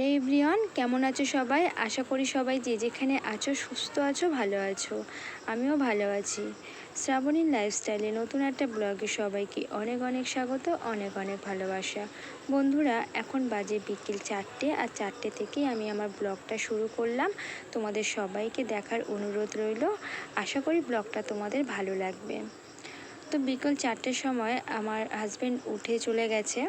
Hello everyone কেমন আছো সবাই? আশা করি সবাই যে যেখানে আছো, সুস্থ আছো, ভালো আছো। আমিও ভালো আছি। শ্রাবণীর লাইফস্টাইলে নতুন একটা ব্লগে সবাইকে অনেক অনেক স্বাগত, অনেক অনেক ভালোবাসা। বন্ধুরা, এখন বাজে বিকেল চারটে আর চারটে থেকেই আমি আমার ব্লগটা শুরু করলাম। তোমাদের সবাইকে দেখার অনুরোধ রইল। আশা করি ব্লগটা তোমাদের ভালো লাগবে। তো বিকেল চারটের সময় আমার হাজব্যান্ড উঠে চলে গেছে।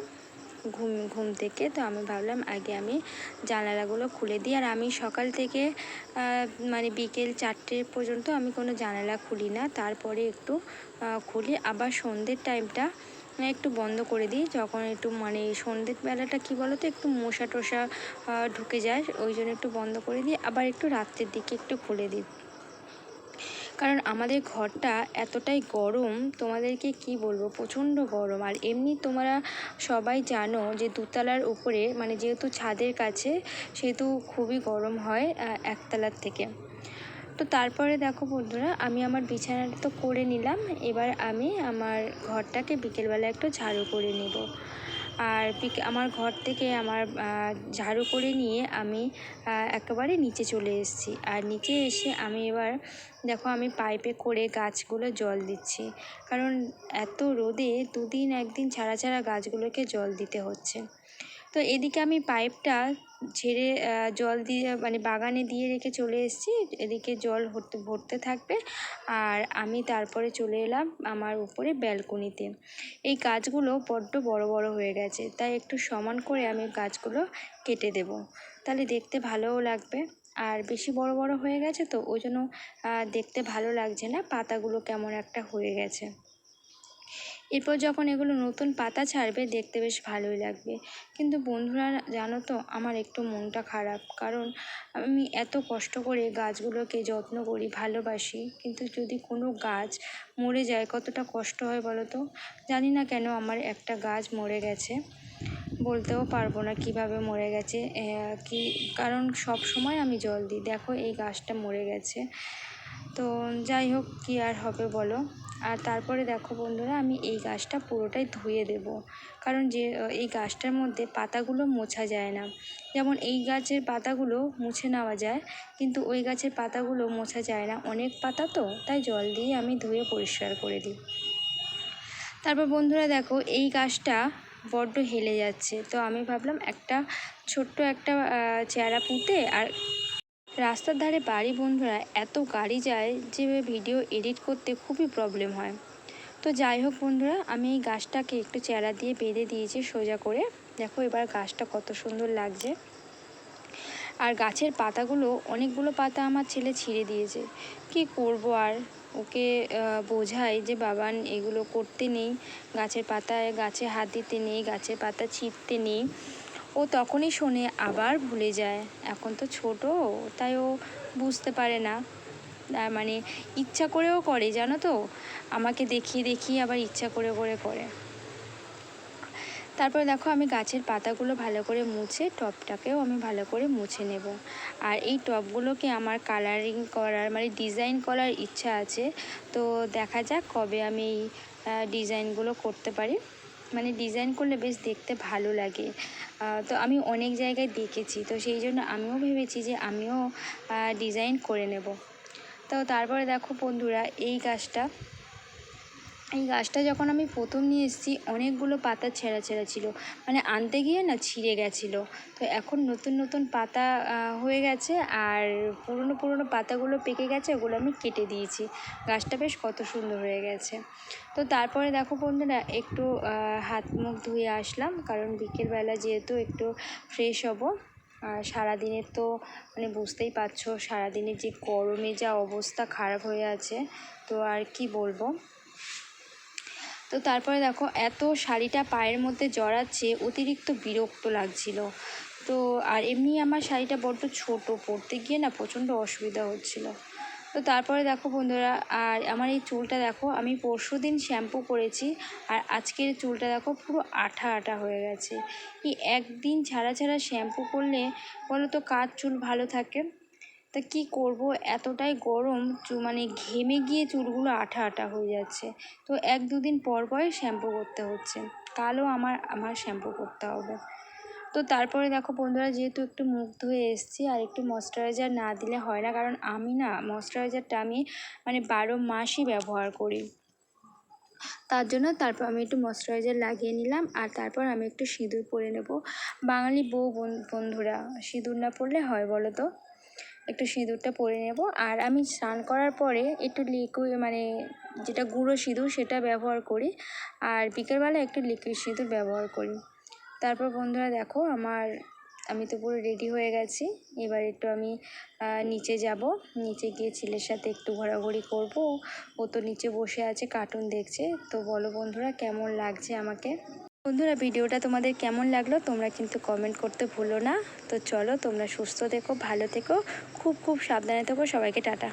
ঘুম ঘুম থেকে। তো আমি ভাবলাম আগে আমি জানালাগুলো খুলে দিই। আর আমি সকাল থেকে মানে বিকেল চারটে পর্যন্ত আমি কোনো জানালা খুলি না। তারপরে একটু খুলি। আবার সন্ধ্যের টাইমটা একটু বন্ধ করে দিই। যখন একটু মানে সন্ধ্যের বেলাটা কী বলো তো একটু মশা টশা ঢুকে যায়। ওই জন্য একটু বন্ধ করে দিই। আবার একটু রাত্রের দিকে একটু খুলে দিই। কারণ আমাদের ঘরটা এতটাই গরম, তোমাদেরকে কি বলব? প্রচণ্ড গরম। আর এমনি তোমরা সবাই জানো যে দুতলার উপরে মানে যেহেতু ছাদের কাছে, সেহেতু খুবই গরম হয় একতলার থেকে। তো তারপরে দেখো বন্ধুরা, আমি আমার বিছানাটা তো করে নিলাম। এবার আমি আমার ঘরটাকে বিকেলবেলা একটু ঝাড়ু করে নেব। আর পিক, আমার ঘর থেকে আমার ঝাড়ু করে নিয়ে আমি একেবারে নিচে চলে এসেছি। আর নিচে এসে আমি এবার, দেখো আমি পাইপে করে গাছগুলো জল দিচ্ছি। কারণ এত রোদে দুদিন একদিন ছাড়া ছাড়া গাছগুলোকে জল দিতে হচ্ছে। তো এদিকে আমি পাইপটা ঝেড়ে জল দিয়ে মানে বাগানে দিয়ে রেখে চলে এসেছি। এদিকে জল ভরতে ভরতে থাকবে। আর আমি তারপরে চলে এলাম আমার উপরে ব্যালকনিতে। এই গাছগুলো বড্ড বড় বড় হয়ে গেছে। তাই একটু সমান করে আমি গাছগুলো কেটে দেব। তাহলে দেখতে ভালোও লাগবে। আর বেশি বড় বড় হয়ে গেছে তো, ওই জন্য দেখতে ভালো লাগছে না। পাতাগুলো কেমন একটা হয়ে গেছে। এরপর যখন এগুলো নতুন পাতা ছাড়বে, দেখতে বেশ ভালোই লাগবে। কিন্তু বন্ধুরা, জানো তো, আমার একটু মনটা খারাপ। কারণ আমি এত কষ্ট করে গাছগুলোকে যত্ন করি, ভালোবাসি। কিন্তু যদি কোনো গাছ মরে যায়, কতটা কষ্ট হয় বলো তো? জানি না কেন আমার একটা গাছ মরে গেছে। বলতেও পারব না কীভাবে মরে গেছে কি, কারণ সব সময় আমি জল দিই। দেখো, এই গাছটা মরে গেছে। তো যাই হোক, কী আর হবে বলো? আর তারপরে দেখো বন্ধুরা, আমি এই গাছটা পুরোটাই ধুয়ে দেব। কারণ যে এই গাছটার মধ্যে পাতাগুলো মোছা যায় না। যেমন এই গাছের পাতাগুলো মুছে নেওয়া যায়, কিন্তু ওই গাছের পাতাগুলো মোছা যায় না। অনেক পাতা তো, তাই জল দিয়ে আমি ধুয়ে পরিষ্কার করে দিই। তারপর বন্ধুরা দেখো, এই গাছটা বড্ড হেলে যাচ্ছে। তো আমি ভাবলাম একটা ছোট্ট একটা চারা পুঁতে আর রাস্তার ধারে বাড়ি বন্ধুরা, এত গাড়ি যায় যে ভিডিও এডিট করতে খুবই প্রবলেম হয়। তো যাই হোক বন্ধুরা, আমি এই গাছটাকে একটু চেরা দিয়ে বেঁধে দিয়েছি সোজা করে। দেখো এবার গাছটা কত সুন্দর লাগছে। আর গাছের পাতাগুলো, অনেকগুলো পাতা আমার ছেলে ছিঁড়ে দিয়েছে। কি করব আর? ওকে বোঝাই যে বাবান এগুলো করতে নেই। গাছের পাতায় গাছে হাত দিতে নেই, গাছের পাতা ছিঁড়তে নেই। ও তখনই শোনে আবার ভুলে যায়। এখন তো ছোট, তাই ও বুঝতে পারে না। মানে ইচ্ছা করেও করে, জানো তো? আমাকে দেখিয়ে দেখিয়ে আবার ইচ্ছা করে করে করে। তারপরে দেখো আমি গাছের পাতাগুলো ভালো করে মুছে টবটাকেও আমি ভালো করে মুছে নেব। আর এই টবগুলোকে আমার কালারিং করার মানে ডিজাইন করার ইচ্ছা আছে। তো দেখা যাক কবে আমি এই ডিজাইনগুলো করতে পারি। মানে ডিজাইন করলে বেশ দেখতে ভালো লাগে। তো আমি অনেক জায়গায় দেখেছি। তো সেই জন্য আমিও ভেবেছি যে আমিও ডিজাইন করে নেব। তো তারপরে দেখো বন্ধুরা, এই গাছটা এই গাছটা যখন আমি প্রথম নিয়ে এসেছি, অনেকগুলো পাতা ছেঁড়া ছেঁড়া ছিল। মানে আনতে গিয়ে না ছিঁড়ে গেছিল। তো এখন নতুন নতুন পাতা হয়ে গেছে আর পুরনো পুরনো পাতাগুলো পেকে গেছে, ওগুলো আমি কেটে দিয়েছি। গাছটা বেশ কত সুন্দর হয়ে গেছে। তো তারপরে দেখো বন্ধুরা, একটু হাত মুখ ধুয়ে আসলাম, কারণ বিকেলবেলা যেহেতু একটু ফ্রেশ হব। সারাদিনের তো মানে বুঝতেই পারছ, সারাদিনের যে গরমে যা অবস্থা, খারাপ হয়ে আছে, তো আর কি বলব? তো তারপরে দেখো, এত শাড়িটা পায়ের মধ্যে জড়াচ্ছে, অতিরিক্ত বিরক্ত লাগছিল। তো আর এমনি আমার শাড়িটা বড্ড ছোট, পরতে গিয়ে না প্রচণ্ড অসুবিধা হচ্ছিল। তো তারপরে দেখো বন্ধুরা, আর আমার এই চুলটা দেখো, আমি পরশু দিন শ্যাম্পু করেছি, আর আজকের চুলটা দেখো পুরো আঠা আঠা হয়ে গেছে। এই একদিন ছাড়া ছাড়া শ্যাম্পু করলে বলো তো কার চুল ভালো থাকে? তা কি করব? এতটাই গরম, চু মানে ঘেমে গিয়ে চুলগুলো আঠা আঠা হয়ে যাচ্ছে। তো এক দুদিন পর পরই শ্যাম্পু করতে হচ্ছে। কালও আমার আমার শ্যাম্পু করতে হবে। তো তারপরে দেখো বন্ধুরা, যেহেতু একটু মুখ ধুয়ে এসেছি, আর একটু ময়শ্চারাইজার না দিলে হয় না, কারণ আমি না ময়শ্চারাইজারটা আমি মানে বারো মাসই ব্যবহার করি। তার জন্য তারপর আমি একটু ময়শ্চারাইজার লাগিয়ে নিলাম, আর তারপর আমি একটু সিঁদুর পরে নেব। বাঙালি বউ বন- বন্ধুরা, সিঁদুর না পরলে হয় বলো তো? একটু সিঁদুরটা পরে নেব। আর আমি স্নান করার পরে একটু লিকুইড মানে যেটা গুঁড়ো সিঁদুর সেটা ব্যবহার করি। আর বিকেলবেলা একটু লিকুইড সিঁদুর ব্যবহার করি। তারপর বন্ধুরা দেখো আমার, আমি তো পুরো রেডি হয়ে গেছি। এবার একটু আমি নিচে যাব। নিচে গিয়ে ছেলের সাথে একটু ঘোরাঘুরি করব। ও তো নিচে বসে আছে কার্টুন দেখছে। তো বলো বন্ধুরা কেমন লাগছে আমাকে? বন্ধুরা, ভিডিওটা তোমাদের কেমন লাগল তোমরা কিন্তু কমেন্ট করতে ভুলো না। তো চলো তোমরা সুস্থ থেকো, ভালো থেকো, খুব খুব সাবধানে থেকো। সবাইকে টাটা।